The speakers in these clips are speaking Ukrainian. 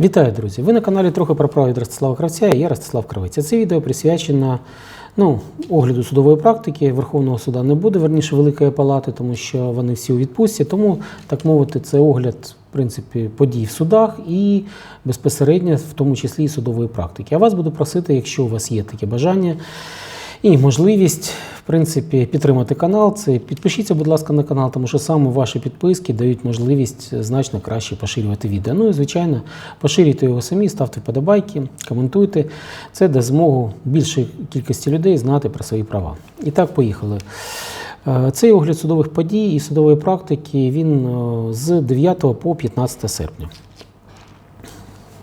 Вітаю, друзі! Ви на каналі трохи про право від Ростислава Кравця і я Ростислав Кравець. Це відео присвячено ну, огляду судової практики. Верховного суда не буде, верніше Великої Палати, тому що вони всі у відпустці. Тому, так мовити, це огляд в принципі, подій в судах і безпосередньо, в тому числі і судової практики. Я вас буду просити, якщо у вас є таке бажання і можливість, в принципі, підтримати канал. Це підпишіться, будь ласка, на канал, тому що саме ваші підписки дають можливість значно краще поширювати відео. Ну і звичайно, поширюйте його самі, ставте вподобайки, коментуйте. Це дасть змогу більшій кількості людей знати про свої права. І так, поїхали. Е, Цей огляд судових подій і судової практики він е, з 9 по 15 серпня.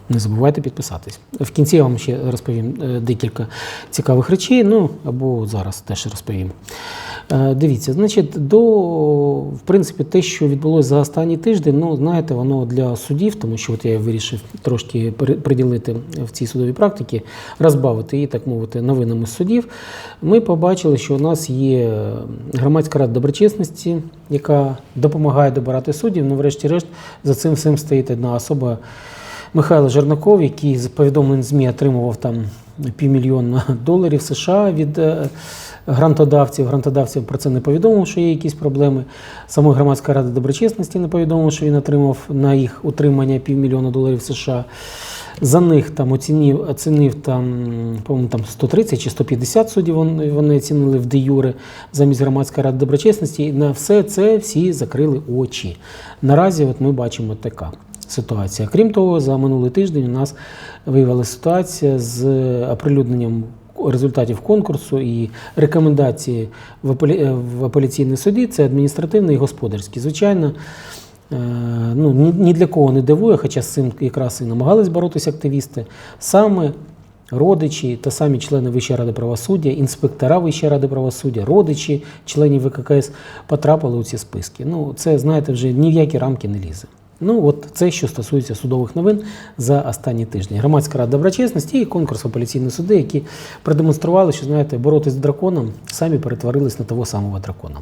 Не забувайте підписатись. В кінці я вам ще розповім е, декілька цікавих речей, ну або зараз теж розповім. Е, Дивіться, значить, до в принципі, те, що відбулося за останній тиждень, ну знаєте, воно для судів, тому що от я вирішив трошки приділити в цій судовій практиці, розбавити її, так мовити, новинами судів. Ми побачили, що у нас є громадська рада доброчесності, яка допомагає добирати суддів. Ну, врешті-решт, за цим всім стоїть одна особа. Михайло Жернаков, який з повідомлень ЗМІ отримував там півмільйона доларів США від е, грантодавців. Грантодавців про це не повідомив, що є якісь проблеми. Саме громадська рада доброчесності не повідомила, що він отримав на їх утримання півмільйона доларів США. За них там оцінив, оцінив там, по-моєму, там 130 чи 150 суддів вони, вони оцінили в де юре замість громадської ради доброчесності. І на все це всі закрили очі. Наразі от ми бачимо така ситуація. Крім того, за минулий тиждень у нас виявилася ситуація з оприлюдненням результатів конкурсу і рекомендації в, в апеляційній суді. Це адміністративний і господарський. Звичайно. Е, Ну, ні для кого не дивує, хоча з цим якраз і намагались боротися активісти. Саме родичі та самі члени Вищої ради правосуддя, інспектора Вищої ради правосуддя, родичі членів ВККС потрапили у ці списки. Ну, це, знаєте, вже ні в які рамки не лізе. Ну, от це, що стосується судових новин за останні тижні. Громадська рада доброчесності і конкурс апеляційні суди, які продемонстрували, що знаєте, боротись з драконом самі перетворились на того самого дракона.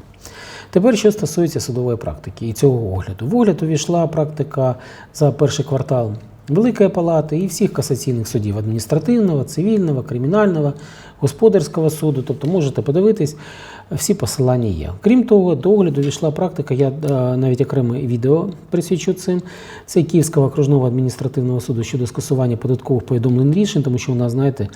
Тепер, що стосується судової практики і цього огляду. В огляд увійшла практика за перший квартал Великої палати і всіх касаційних судів адміністративного, цивільного, кримінального, господарського суду. Тобто можете подивитись, всі посилання є. Крім того, до огляду війшла практика, я е, навіть окреме відео присвячу цим. Це Київського окружного адміністративного суду щодо скасування податкових повідомлень рішень, тому що у нас, знаєте,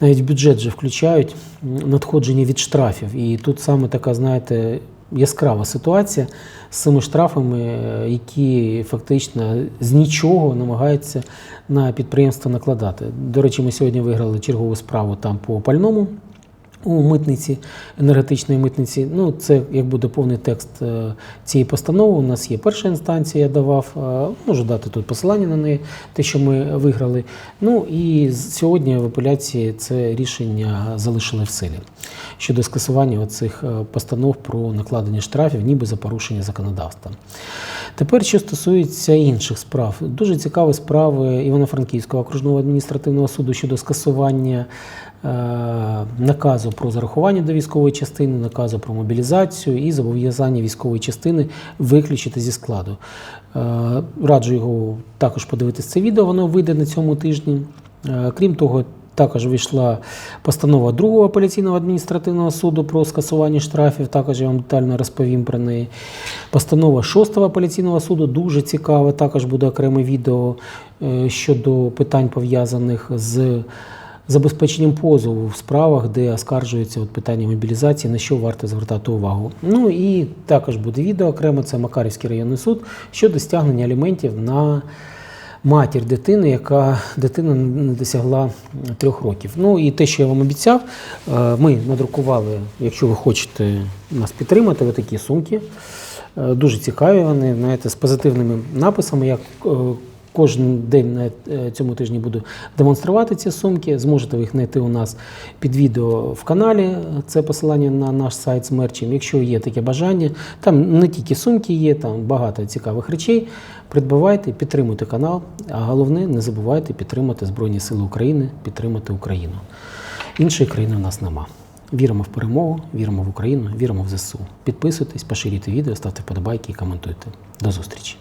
навіть бюджет же включають надходження від штрафів. І тут саме така, знаєте, яскрава ситуація з цими штрафами, е, які фактично з нічого намагаються на підприємство накладати. До речі, ми сьогодні виграли чергову справу там по пальному. У митниці, енергетичної митниці, ну це як буде повний текст е, цієї постанови. У нас є перша інстанція, я давав, е, можу дати тут посилання на неї, те, що ми виграли. Ну і сьогодні в апеляції це рішення залишили в силі щодо скасування оцих е, постанов про накладення штрафів, ніби за порушення законодавства. Тепер, що стосується інших справ, дуже цікаві справи Івано-Франківського окружного адміністративного суду щодо скасування е, наказу про зарахування до військової частини, наказу про мобілізацію і зобов'язання військової частини виключити зі складу. Е, раджу його також подивитися це відео, воно вийде на цьому тижні. Крім того, також вийшла постанова другого апеляційного адміністративного суду про скасування штрафів. Також я вам детально розповім про неї. Постанова шостого апеляційного суду дуже цікава. Також буде окреме відео е, щодо питань пов'язаних з забезпеченням позову в справах, де оскаржується от питання мобілізації, на що варто звертати увагу. Ну і також буде відео окремо. Це Макарівський районний суд щодо стягнення аліментів на матір дитини, яка дитина не досягла трьох років. Ну і те, що я вам обіцяв, е, ми надрукували, якщо ви хочете нас підтримати, такі сумки. Е, Дуже цікаві вони, знаєте, з позитивними написами. Я е, кожен день на е, цьому тижні буду демонструвати ці сумки. Зможете ви їх знайти у нас під відео в каналі. Це посилання на наш сайт з мерчем. Якщо є таке бажання, там не тільки сумки є, там багато цікавих речей. Придбавайте, підтримуйте канал, а головне не забувайте підтримати Збройні Сили України, підтримати Україну. Іншої країни у нас нема. Віримо в перемогу, віримо в Україну, віримо в ЗСУ. Підписуйтесь, поширюйте відео, ставте вподобайки і коментуйте. До зустрічі!